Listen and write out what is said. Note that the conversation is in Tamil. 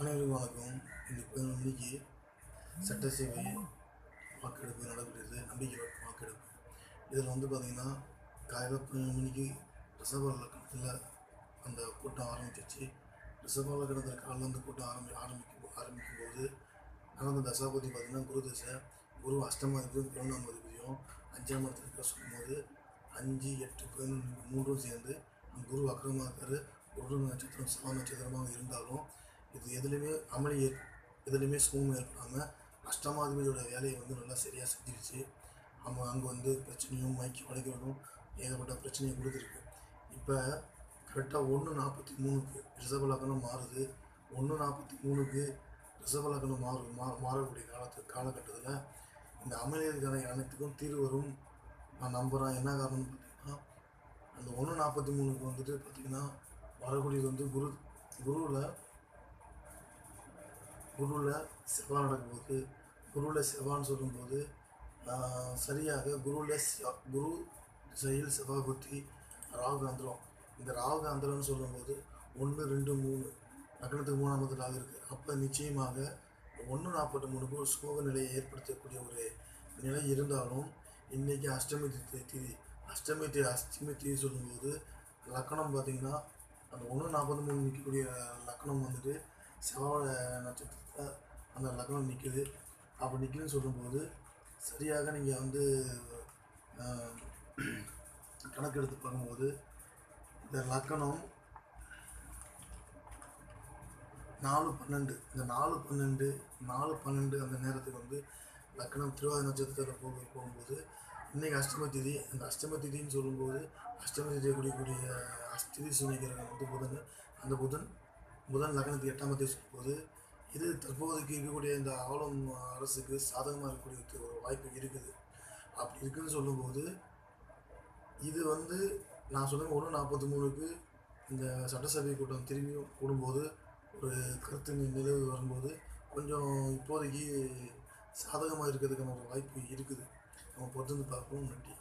அனைவருக்கும் வணக்கம் இன்னைக்கு பதினொரு மணிக்கு சட்டசேவை வாக்கெடுப்பு நடக்கிறது நம்பிக்கை வாக்கெடுப்பு. இதில் வந்து பார்த்திங்கன்னா காலையில் மணிக்கு ரிசர்வ் இலக்கணத்தில் அந்த கூட்டம் ஆரம்பிச்சிச்சு ரிசர்வ் கிடந்த காலில் அந்த கூட்டம் ஆரம்பி ஆரம்பிக்கும் ஆரம்பிக்கும் போது நடந்த தசாபதி பார்த்திங்கன்னா குரு தசை குரு அஷ்டமாதிபதியும் பதினொன்றாம் அதிபதியும் அஞ்சாம் இடத்துல இருக்க சொல்லும்போது அஞ்சு எட்டு பதினொன்று மூன்றும் சேர்ந்து அந்த குரு அக்கிரமாக இருக்கார். குரு நட்சத்திரம் சவ நட்சத்திரமாக இருந்தாலும் இது எதுலேயுமே அமளி ஏற் எதுலேயுமே சுமூகம் ஏற்படாமல் அஷ்டமாதிபதியோட வேலையை வந்து நல்லா சரியாக செஞ்சிருச்சு. அவங்க அங்கே வந்து பிரச்சனையும் மைக்கி உடைக்கிறதும் ஏகப்பட்ட பிரச்சனையை கொடுத்துருக்கு. இப்போ கரெக்டாக ஒன்று நாற்பத்தி மூணுக்கு ரிசர்வ் லக்னம் மாறுது. ஒன்று நாற்பத்தி மூணுக்கு ரிசர்வ் லக்னம் மாறு மா மாறக்கூடிய காலத்து காலகட்டத்தில் இந்த அமைதிக்கான அனைத்துக்கும் தீர்வு வரும். நான் நம்புகிறேன் என்ன காரணம்னு பார்த்தீங்கன்னா அந்த ஒன்று நாற்பத்தி மூணுக்கு வந்துட்டு பார்த்தீங்கன்னா வரக்கூடியது வந்து குரு குருவில் குருவில் செவ்வாய் நடக்கும்போது குருவில் செவ்வான்னு சொல்லும்போது சரியாக குருவில் குரு ஜெயில் செவ்வாய் புத்தி ராகு இந்த ராகு சொல்லும்போது ஒன்று ரெண்டு மூணு லக்னத்துக்கு மூணாம் இடத்துல இருக்குது அப்போ நிச்சயமாக ஒன்று நாற்பத்தி மூணுக்கு ஒரு சுமூக நிலையை ஏற்படுத்தக்கூடிய ஒரு நிலை இருந்தாலும் இன்றைக்கி அஷ்டமி தி- திதி அஷ்டமி தி அஷ்டமி திதி சொல்லும்போது லக்கணம் பார்த்திங்கன்னா அந்த ஒன்று நாற்பத்தி மூணு நிற்கக்கூடிய லக்கணம் வந்துட்டு செவ்வாய் நட்சத்திரத்தில் அந்த லக்னம் நிற்குது அப்படி நிற்குதுன்னு சொல்லும்போது சரியாக நீங்கள் வந்து கணக்கெடுத்து பண்ணும்போது இந்த லக்கணம் நாலு பன்னெண்டு இந்த நாலு பன்னெண்டு நாலு பன்னெண்டு அந்த நேரத்துக்கு வந்து லக்கணம் திருவாதிரை நட்சத்திரத்தில் போக போகும்போது இன்றைக்கி அஷ்டம திதி அந்த அஷ்டம திதின்னு சொல்லும்போது அஷ்டம திதியை கூடிய அஸ்திதி சூனிக்கிறவங்க வந்து புதன் அந்த புதன் புதன் லக்னத்துக்கு எட்டாம் தேதி போது இது தற்போதைக்கு இருக்கக்கூடிய இந்த ஆளும் அரசுக்கு சாதகமாக இருக்கக்கூடிய ஒரு வாய்ப்பு இருக்குது. அப்படி இருக்குன்னு சொல்லும்போது இது வந்து நான் சொன்ன ஒன்று நாற்பத்தி மூணுக்கு இந்த சட்டசபை கூட்டம் திரும்பியும் கூடும்போது ஒரு கருத்து நிலவு வரும்போது கொஞ்சம் இப்போதைக்கு சாதகமாக இருக்கிறதுக்கான ஒரு வாய்ப்பு இருக்குது. நம்ம பொறுத்து பார்ப்போம். நன்றி.